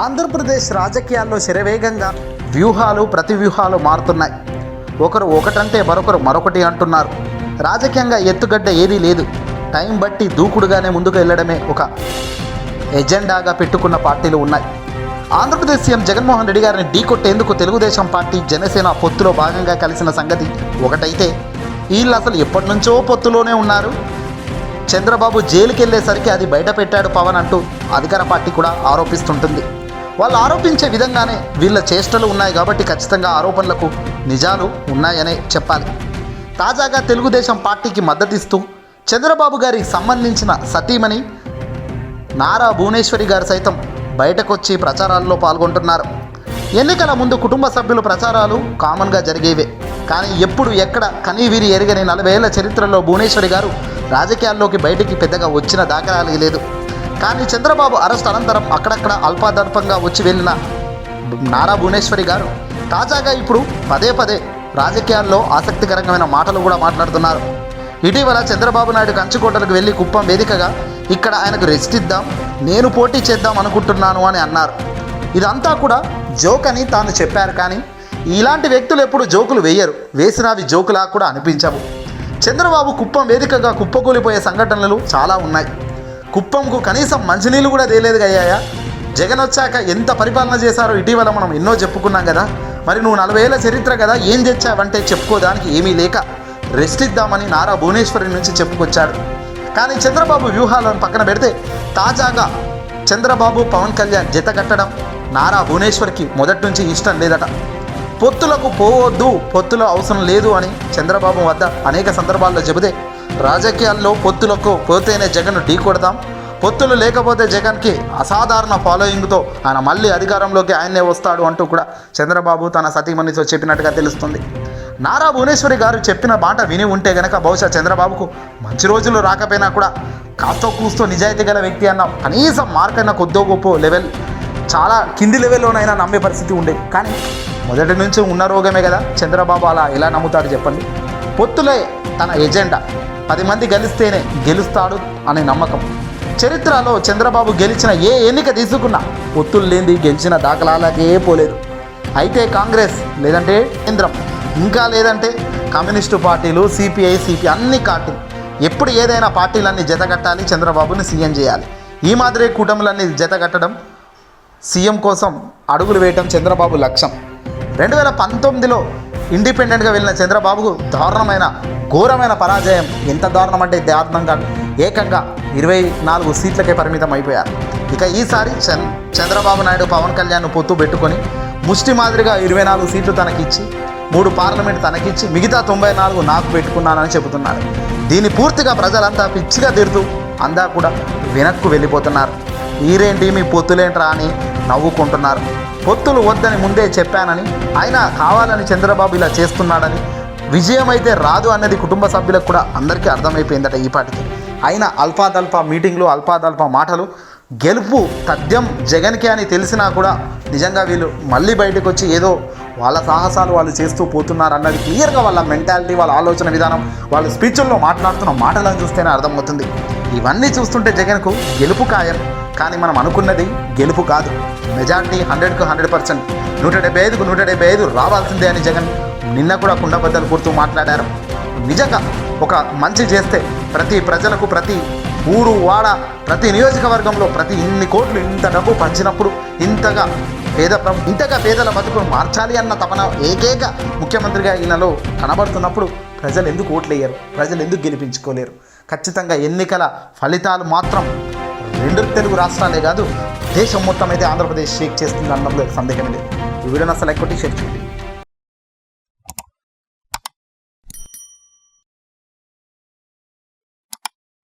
ఆంధ్రప్రదేశ్ రాజకీయాల్లో శరవేగంగా వ్యూహాలు ప్రతి వ్యూహాలు మారుతున్నాయి. ఒకరు ఒకటంటే మరొకరు మరొకటి అంటున్నారు. రాజకీయంగా ఎత్తుగడ్డ ఏదీ లేదు. టైం బట్టి దూకుడుగానే ముందుకు వెళ్ళడమే ఒక ఎజెండాగా పెట్టుకున్న పార్టీలు ఉన్నాయి. ఆంధ్రప్రదేశ్ సీఎం జగన్మోహన్ రెడ్డి గారిని ఢీకొట్టేందుకు తెలుగుదేశం పార్టీ జనసేన పొత్తులో భాగంగా కలిసిన సంగతి ఒకటైతే వీళ్ళు అసలు ఎప్పటి నుంచో పొత్తులోనే ఉన్నారు. చంద్రబాబు జైలుకెళ్ళేసరికి అది బయట పెట్టాడు పవన్ అంటూ అధికార పార్టీ కూడా ఆరోపిస్తుంటుంది. వాళ్ళు ఆరోపించే విధంగానే వీళ్ళ చేష్టలు ఉన్నాయి కాబట్టి ఖచ్చితంగా ఆరోపణలకు నిజాలు ఉన్నాయనే చెప్పాలి. తాజాగా తెలుగుదేశం పార్టీకి మద్దతిస్తూ చంద్రబాబు గారికి సంబంధించిన సతీమణి నారా భువనేశ్వరి గారు సైతం బయటకొచ్చి ప్రచారాల్లో పాల్గొంటున్నారు. ఎన్నికల ముందు కుటుంబ సభ్యులు ప్రచారాలు కామన్గా జరిగేవే. కానీ ఎప్పుడు ఎక్కడ కనీవీరి ఎరగని నలభై ఏళ్ళ చరిత్రలో భువనేశ్వరి గారు రాజకీయాల్లోకి బయటికి పెద్దగా వచ్చిన దాఖలాలు లేదు. కానీ చంద్రబాబు అరెస్ట్ అనంతరం అక్కడక్కడ అల్పాదల్పంగా వచ్చి వెళ్ళిన నారా భువనేశ్వరి గారు తాజాగా ఇప్పుడు పదే పదే రాజకీయాల్లో ఆసక్తికరమైన మాటలు కూడా మాట్లాడుతున్నారు. ఇటీవల చంద్రబాబు నాయుడు కంచుకోటలకు వెళ్ళి కుప్పం వేదికగా ఇక్కడ ఆయనకు రెస్ట్ ఇద్దాం నేను పోటీ చేద్దాం అనుకుంటున్నాను అని అన్నారు. ఇదంతా కూడా జోక్ అని తాను చెప్పారు కానీ ఇలాంటి వ్యక్తులు ఎప్పుడు జోకులు వేయరు వేసినవి జోకులా కూడా అనిపించవు. చంద్రబాబు కుప్పం వేదికగా కుప్పకూలిపోయే సంఘటనలు చాలా ఉన్నాయి. కుప్పంకు కనీసం మంచినీళ్ళు కూడా తేలేదు అయ్యాయా జగన్ వచ్చాక ఎంత పరిపాలన చేశారో ఇటీవల మనం ఎన్నో చెప్పుకున్నాం కదా. మరి నువ్వు నలభై ఏళ్ళ చరిత్ర కదా ఏం తెచ్చావంటే చెప్పుకోదానికి ఏమీ లేక రెస్ట్ ఇద్దామని నారా భువనేశ్వరి నుంచి చెప్పుకొచ్చాడు. కానీ చంద్రబాబు వ్యూహాలను పక్కన పెడితే తాజాగా చంద్రబాబు పవన్ కళ్యాణ్ జత కట్టడం నారా భువనేశ్వర్కి మొదటి నుంచి ఇష్టం లేదట. పొత్తులకు పోవద్దు పొత్తుల అవసరం లేదు అని చంద్రబాబు వద్ద అనేక సందర్భాల్లో చెబితే రాజకీయాల్లో పొత్తులకు పోతేనే జగన్ ఢీ కొడతాం. పొత్తులు లేకపోతే జగన్కి అసాధారణ ఫాలోయింగ్తో ఆయన మళ్ళీ అధికారంలోకి ఆయన్నే వస్తాడు అంటూ కూడా చంద్రబాబు తన సతీమణితో చెప్పినట్టుగా తెలుస్తుంది. నారా భువనేశ్వరి గారు చెప్పిన మాట విని ఉంటే గనక బహుశా చంద్రబాబుకు మంచి రోజులు రాకపోయినా కూడా కాస్తో కూస్తో నిజాయితీ గల వ్యక్తి అన్న. కనీసం మార్క్ కొద్దో గొప్ప లెవెల్ చాలా కింది లెవెల్లోనైనా నమ్మే పరిస్థితి ఉండేది కానీ మొదటి నుంచి ఉన్న రోగమే కదా. చంద్రబాబు అలా ఎలా నమ్ముతాడు చెప్పండి. పొత్తులే తన ఎజెండా. పది మంది గెలిస్తేనే గెలుస్తాడు అనే నమ్మకం. చరిత్రలో చంద్రబాబు గెలిచిన ఏ ఎన్నిక తీసుకున్నా ఒత్తులు లేనిది గెలిచిన దాఖలాలకే పోలేదు. అయితే కాంగ్రెస్ లేదంటే కేంద్రం ఇంకా లేదంటే కమ్యూనిస్టు పార్టీలు సిపిఐ సిపి అన్ని పార్టీలు ఎప్పుడు ఏదైనా పార్టీలన్నీ జతగట్టాలి చంద్రబాబుని సీఎం చేయాలి. ఈ మాదిరి కూటములన్నీ జతగట్టడం సీఎం కోసం అడుగులు వేయటం చంద్రబాబు లక్ష్యం. రెండు వేల పంతొమ్మిదిలో ఇండిపెండెంట్గా వెళ్ళిన చంద్రబాబుకు దారుణమైన ఘోరమైన పరాజయం. ఎంత దారుణం అంటే దారుణంగా ఏకంగా ఇరవై నాలుగు సీట్లకే పరిమితం అయిపోయారు ఇక ఈసారి చంద్ర చంద్రబాబు నాయుడు పవన్ కళ్యాణ్ పొత్తు పెట్టుకొని ముష్టి మాదిరిగా ఇరవై నాలుగు సీట్లు తనకిచ్చి మూడు పార్లమెంట్ తనకిచ్చి మిగతా తొంభై నాలుగు నాకు పెట్టుకున్నానని చెబుతున్నారు. దీన్ని పూర్తిగా ప్రజలంతా పిచ్చిగా తిడుతూ అందా కూడా వెనక్కు వెళ్ళిపోతున్నారు. మీరేంటి మీ పొత్తులేంట్రా అని నవ్వుకుంటున్నారు. పొత్తులు వద్దని ముందే చెప్పానని ఆయన కావాలని చంద్రబాబు ఇలా చేస్తున్నాడని విజయం అయితే రాదు అన్నది కుటుంబ సభ్యులకు కూడా అందరికీ అర్థమైపోయిందట ఈ పాటికి. అయినా అల్పాదల్ప మీటింగ్లు అల్పాదల్ప మాటలు గెలుపు తథ్యం జగన్కి అని తెలిసినా కూడా నిజంగా వీళ్ళు మళ్ళీ బయటకు వచ్చి ఏదో వాళ్ళ సాహసాలు వాళ్ళు చేస్తూ పోతున్నారు అన్నది క్లియర్గా వాళ్ళ మెంటాలిటీ వాళ్ళ ఆలోచన విధానం వాళ్ళ స్పీచ్ల్లో మాట్లాడుతున్న మాటలను చూస్తేనే అర్థమవుతుంది. ఇవన్నీ చూస్తుంటే జగన్కు గెలుపు ఖాయం. కానీ మనం అనుకున్నది గెలుపు కాదు. మెజార్టీ హండ్రెడ్కు హండ్రెడ్ పర్సెంట్. నూట డెబ్బై ఐదుకు నూట డెబ్బై ఐదు రావాల్సిందే అని జగన్ నిన్న కూడా కుండబద్దలు కూర్తూ మాట్లాడారు. నిజంగా ఒక మంచి చేస్తే ప్రతి ప్రజలకు ప్రతి ఊరు వాడ ప్రతి నియోజకవర్గంలో ప్రతి ఇన్ని కోట్లు ఇంత డబ్బు పంచినప్పుడు ఇంతగా పేద ప్ర ఇంతగా పేదల బతుకును మార్చాలి అన్న తపన ఏకైక ముఖ్యమంత్రిగా ఈయనలో కనబడుతున్నప్పుడు ప్రజలు ఎందుకు ఓట్లేయరు? ప్రజలు ఎందుకు గెలిపించుకోలేరు? ఖచ్చితంగా ఎన్నికల ఫలితాలు మాత్రం రెండు తెలుగు రాష్ట్రాలే కాదు దేశం మొత్తం అయితే ఆంధ్రప్రదేశ్ షేక్ చేస్తుంది అనడంలో సందేహం లేదు. ఈ వీడియోని అసలు ఎక్కువ షేర్ చేయండి.